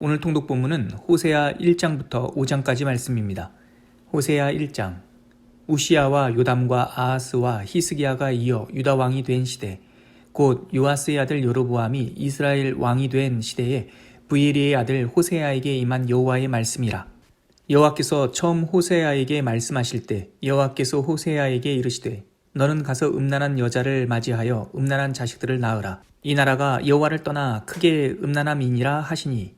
오늘 통독 본문은 호세아 1장부터 5장까지 말씀입니다. 호세아 1장. 우시아와 요담과 아하스와 히스기야가 이어 유다 왕이 된 시대 곧 요아스의 아들 여로보암이 이스라엘 왕이 된 시대에 브이리의 아들 호세아에게 임한 여호와의 말씀이라. 여호와께서 처음 호세아에게 말씀하실 때 여호와께서 호세아에게 이르시되 너는 가서 음란한 여자를 맞이하여 음란한 자식들을 낳으라. 이 나라가 여호와를 떠나 크게 음란함이니라 하시니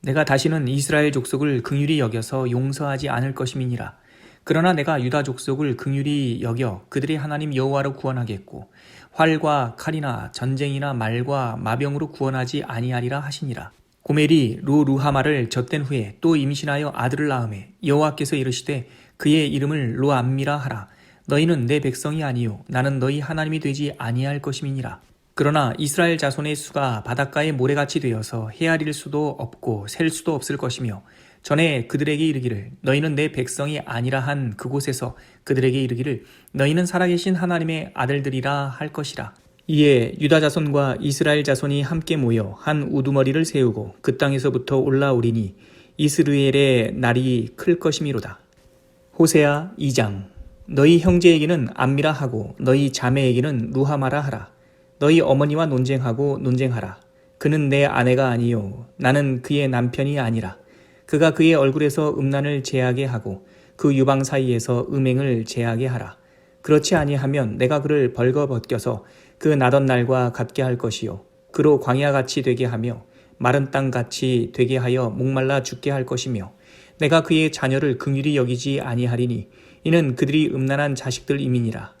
내가 다시는 이스라엘 족속을 긍휼히 여겨서 용서하지 않을 것임이니라. 그러나 내가 유다 족속을 긍휼히 여겨 그들의 하나님 여호와로 구원하겠고 활과 칼이나 전쟁이나 말과 마병으로 구원하지 아니하리라 하시니라. 고멜이 로루하마를 젖된 후에 또 임신하여 아들을 낳음에 여호와께서 이르시되 그의 이름을 로암미라 하라. 너희는 내 백성이 아니요 나는 너희 하나님이 되지 아니할 것임이니라 그러나 이스라엘 자손의 수가 바닷가의 모래같이 되어서 헤아릴 수도 없고 셀 수도 없을 것이며 전에 그들에게 이르기를 너희는 내 백성이 아니라 한 그곳에서 그들에게 이르기를 너희는 살아계신 하나님의 아들들이라 할 것이라. 이에 유다 자손과 이스라엘 자손이 함께 모여 한 우두머리를 세우고 그 땅에서부터 올라오리니 이스르엘의 날이 클 것이미로다. 호세아 2장. 너희 형제에게는 암미라 하고 너희 자매에게는 루하마라 하라 너희 어머니와 논쟁하고 논쟁하라. 그는 내 아내가 아니요. 나는 그의 남편이 아니라. 그가 그의 얼굴에서 음란을 제하게 하고 그 유방 사이에서 음행을 제하게 하라. 그렇지 아니하면 내가 그를 벌거 벗겨서 그 나던 날과 같게 할 것이요. 그로 광야같이 되게 하며 마른 땅같이 되게 하여 목말라 죽게 할 것이며 내가 그의 자녀를 긍휼히 여기지 아니하리니 이는 그들이 음란한 자식들임이니라.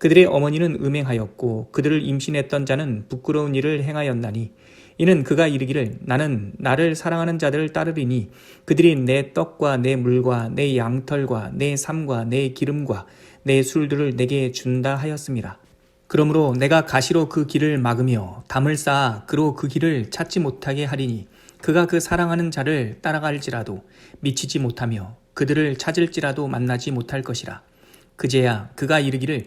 그들의 어머니는 음행하였고 그들을 임신했던 자는 부끄러운 일을 행하였나니 이는 그가 이르기를 나는 나를 사랑하는 자들을 따르리니 그들이 내 떡과 내 물과 내 양털과 내 삶과 내 기름과 내 술들을 내게 준다 하였습니다. 그러므로 내가 가시로 그 길을 막으며 담을 쌓아 그로 그 길을 찾지 못하게 하리니 그가 그 사랑하는 자를 따라갈지라도 미치지 못하며 그들을 찾을지라도 만나지 못할 것이라. 그제야 그가 이르기를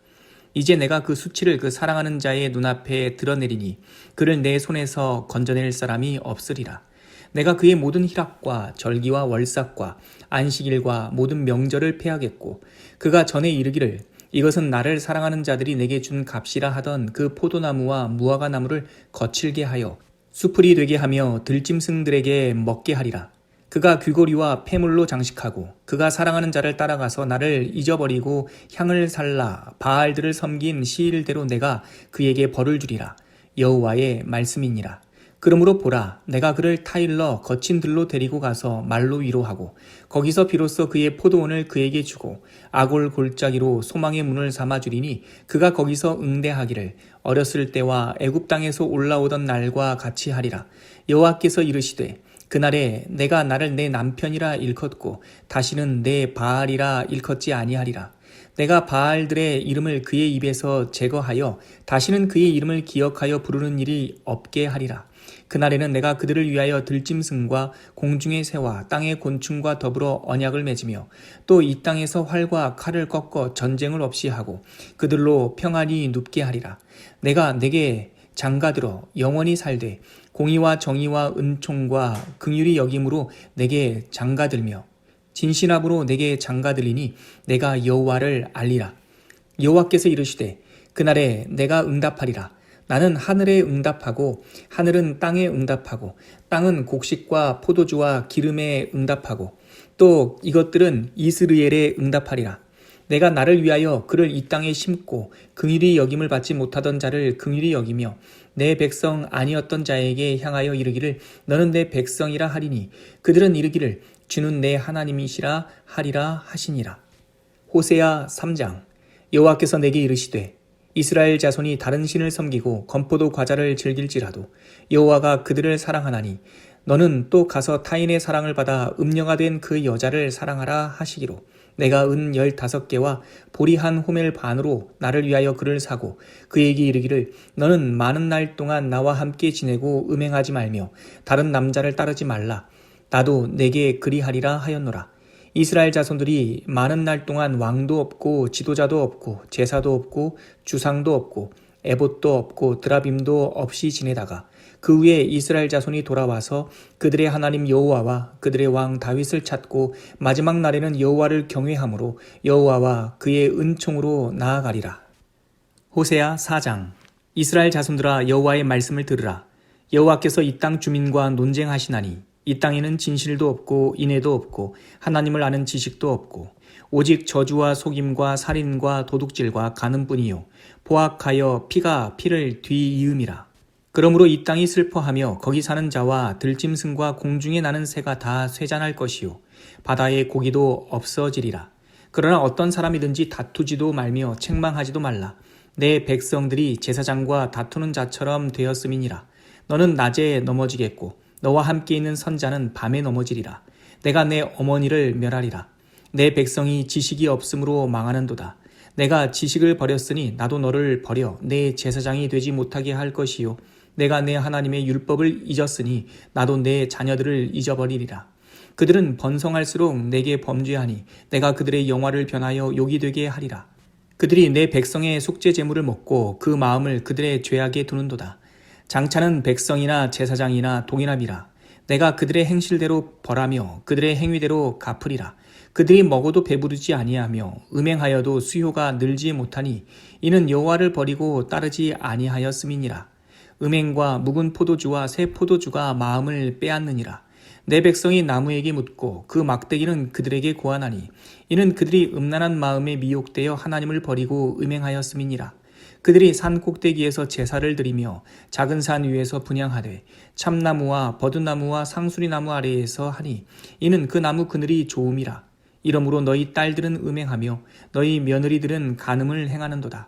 이제 내가 그 수치를 그 사랑하는 자의 눈앞에 드러내리니 그를 내 손에서 건져낼 사람이 없으리라. 내가 그의 모든 희락과 절기와 월삭과 안식일과 모든 명절을 패하겠고 그가 전에 이르기를 이것은 나를 사랑하는 자들이 내게 준 값이라 하던 그 포도나무와 무화과 나무를 거칠게 하여 수풀이 되게 하며 들짐승들에게 먹게 하리라. 그가 귀고리와 폐물로 장식하고 그가 사랑하는 자를 따라가서 나를 잊어버리고 향을 살라 바알들을 섬긴 시일대로 내가 그에게 벌을 주리라. 여호와의 말씀이니라. 그러므로 보라 내가 그를 타일러 거친 들로 데리고 가서 말로 위로하고 거기서 비로소 그의 포도원을 그에게 주고 아골 골짜기로 소망의 문을 삼아 주리니 그가 거기서 응대하기를 어렸을 때와 애굽 땅에서 올라오던 날과 같이 하리라. 여호와께서 이르시되 그날에 내가 나를 내 남편이라 일컫고 다시는 내 바알이라 일컫지 아니하리라. 내가 바알들의 이름을 그의 입에서 제거하여 다시는 그의 이름을 기억하여 부르는 일이 없게 하리라. 그날에는 내가 그들을 위하여 들짐승과 공중의 새와 땅의 곤충과 더불어 언약을 맺으며 또 이 땅에서 활과 칼을 꺾어 전쟁을 없이 하고 그들로 평안히 눕게 하리라. 내가 내게 장가들어 영원히 살되 공의와 정의와 은총과 긍휼이 여김으로 내게 장가들며 진신함으로 내게 장가들리니 내가 여호와를 알리라 여호와께서 이르시되 그날에 내가 응답하리라 나는 하늘에 응답하고 하늘은 땅에 응답하고 땅은 곡식과 포도주와 기름에 응답하고 또 이것들은 이스르엘에 응답하리라. 내가 나를 위하여 그를 이 땅에 심고 긍휼히 여김을 받지 못하던 자를 긍휼히 여기며 내 백성 아니었던 자에게 향하여 이르기를 너는 내 백성이라 하리니 그들은 이르기를 주는 내 하나님이시라 하리라 하시니라. 호세아 3장 여호와께서 내게 이르시되 이스라엘 자손이 다른 신을 섬기고 건포도 과자를 즐길지라도 여호와가 그들을 사랑하나니 너는 또 가서 타인의 사랑을 받아 음녀가 된 그 여자를 사랑하라 하시기로 내가 은 열다섯 개와 보리 한 호멜 반으로 나를 위하여 그를 사고 그에게 이르기를 너는 많은 날 동안 나와 함께 지내고 음행하지 말며 다른 남자를 따르지 말라. 나도 내게 그리하리라 하였노라. 이스라엘 자손들이 많은 날 동안 왕도 없고 지도자도 없고 제사도 없고 주상도 없고 에봇도 없고 드라빔도 없이 지내다가 그 후에 이스라엘 자손이 돌아와서 그들의 하나님 여호와와 그들의 왕 다윗을 찾고 마지막 날에는 여호와를 경외함으로 여호와와 그의 은총으로 나아가리라. 호세아 4장 이스라엘 자손들아 여호와의 말씀을 들으라. 여호와께서 이 땅 주민과 논쟁하시나니 이 땅에는 진실도 없고 인애도 없고 하나님을 아는 지식도 없고 오직 저주와 속임과 살인과 도둑질과 가늠뿐이요 보악하여 피가 피를 뒤이음이라. 그러므로 이 땅이 슬퍼하며 거기 사는 자와 들짐승과 공중에 나는 새가 다 쇠잔할 것이요 바다의 고기도 없어지리라. 그러나 어떤 사람이든지 다투지도 말며 책망하지도 말라. 내 백성들이 제사장과 다투는 자처럼 되었음이니라. 너는 낮에 넘어지겠고 너와 함께 있는 선자는 밤에 넘어지리라. 내가 내 어머니를 멸하리라. 내 백성이 지식이 없으므로 망하는도다. 내가 지식을 버렸으니 나도 너를 버려 내 제사장이 되지 못하게 할 것이요. 내가 내 하나님의 율법을 잊었으니 나도 내 자녀들을 잊어버리리라. 그들은 번성할수록 내게 범죄하니 내가 그들의 영화를 변하여 욕이 되게 하리라. 그들이 내 백성의 속죄 제물을 먹고 그 마음을 그들의 죄악에 두는도다. 장차는 백성이나 제사장이나 동일함이라. 내가 그들의 행실대로 벌하며 그들의 행위대로 갚으리라. 그들이 먹어도 배부르지 아니하며 음행하여도 수요가 늘지 못하니 이는 여호와를 버리고 따르지 아니하였음이니라. 음행과 묵은 포도주와 새 포도주가 마음을 빼앗느니라. 내 백성이 나무에게 묻고 그 막대기는 그들에게 고하나니 이는 그들이 음란한 마음에 미혹되어 하나님을 버리고 음행하였음이니라. 그들이 산 꼭대기에서 제사를 드리며 작은 산 위에서 분양하되 참나무와 버드나무와 상수리나무 아래에서 하니 이는 그 나무 그늘이 좋음이라. 이러므로 너희 딸들은 음행하며 너희 며느리들은 간음을 행하는도다.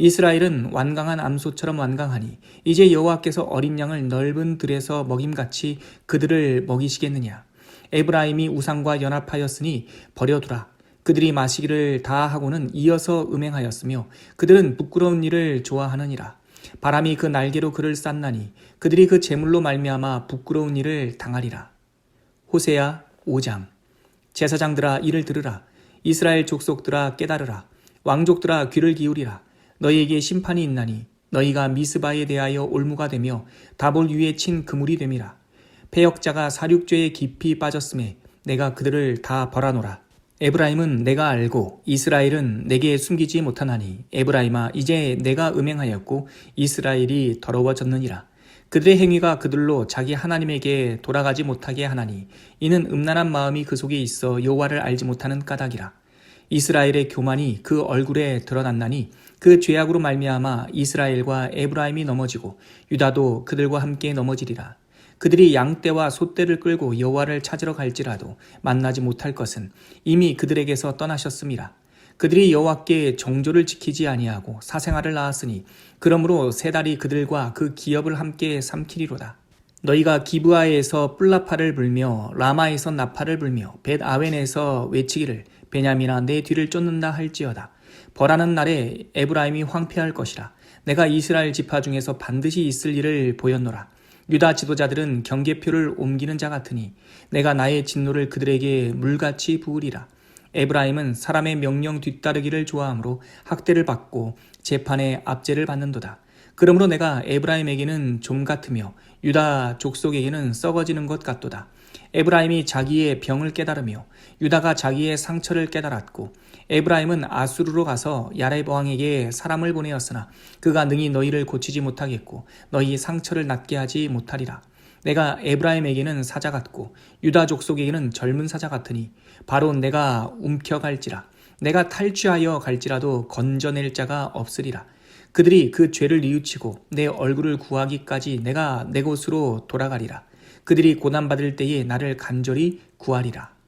이스라엘은 완강한 암소처럼 완강하니 이제 여호와께서 어린 양을 넓은 들에서 먹임같이 그들을 먹이시겠느냐? 에브라임이 우상과 연합하였으니 버려두라. 그들이 마시기를 다 하고는 이어서 음행하였으며 그들은 부끄러운 일을 좋아하느니라. 바람이 그 날개로 그를 쌌나니 그들이 그 재물로 말미암아 부끄러운 일을 당하리라. 호세야 5장. 제사장들아 이를 들으라. 이스라엘 족속들아 깨달으라. 왕족들아 귀를 기울이라 너희에게 심판이 있나니 너희가 미스바에 대하여 올무가 되며 다볼 위에 친 그물이 됨이라. 패역자가 사륙죄에 깊이 빠졌음에 내가 그들을 다 벌하노라. 에브라임은 내가 알고 이스라엘은 내게 숨기지 못하나니 에브라임아 이제 내가 음행하였고 이스라엘이 더러워졌느니라. 그들의 행위가 그들로 자기 하나님에게 돌아가지 못하게 하나니 이는 음란한 마음이 그 속에 있어 여호와를 알지 못하는 까닭이라. 이스라엘의 교만이 그 얼굴에 드러났나니 그 죄악으로 말미암아 이스라엘과 에브라임이 넘어지고 유다도 그들과 함께 넘어지리라. 그들이 양떼와 소떼를 끌고 여호와를 찾으러 갈지라도 만나지 못할 것은 이미 그들에게서 떠나셨음이라. 그들이 여호와께 정조를 지키지 아니하고 사생아를 낳았으니 그러므로 세 달이 그들과 그 기업을 함께 삼키리로다. 너희가 기브아에서 뿔라파를 불며 라마에서 나파를 불며 벳 아웬에서 외치기를 베냐민아 내 뒤를 쫓는다 할지어다. 벌하는 날에 에브라임이 황폐할 것이라. 내가 이스라엘 지파 중에서 반드시 있을 일을 보였노라. 유다 지도자들은 경계표를 옮기는 자 같으니 내가 나의 진노를 그들에게 물같이 부으리라. 에브라임은 사람의 명령 뒤따르기를 좋아하므로 학대를 받고 재판에 압제를 받는도다. 그러므로 내가 에브라임에게는 좀 같으며 유다 족속에게는 썩어지는 것 같도다. 에브라임이 자기의 병을 깨달으며 유다가 자기의 상처를 깨달았고 에브라임은 아수르로 가서 야렙 왕에게 사람을 보내었으나 그가 능히 너희를 고치지 못하겠고 너희 상처를 낫게 하지 못하리라. 내가 에브라임에게는 사자 같고 유다 족속에게는 젊은 사자 같으니 바로 내가 움켜갈지라 내가 탈취하여 갈지라도 건져낼 자가 없으리라. 그들이 그 죄를 뉘우치고 내 얼굴을 구하기까지 내가 내 곳으로 돌아가리라. 그들이 고난받을 때에 나를 간절히 구하리라.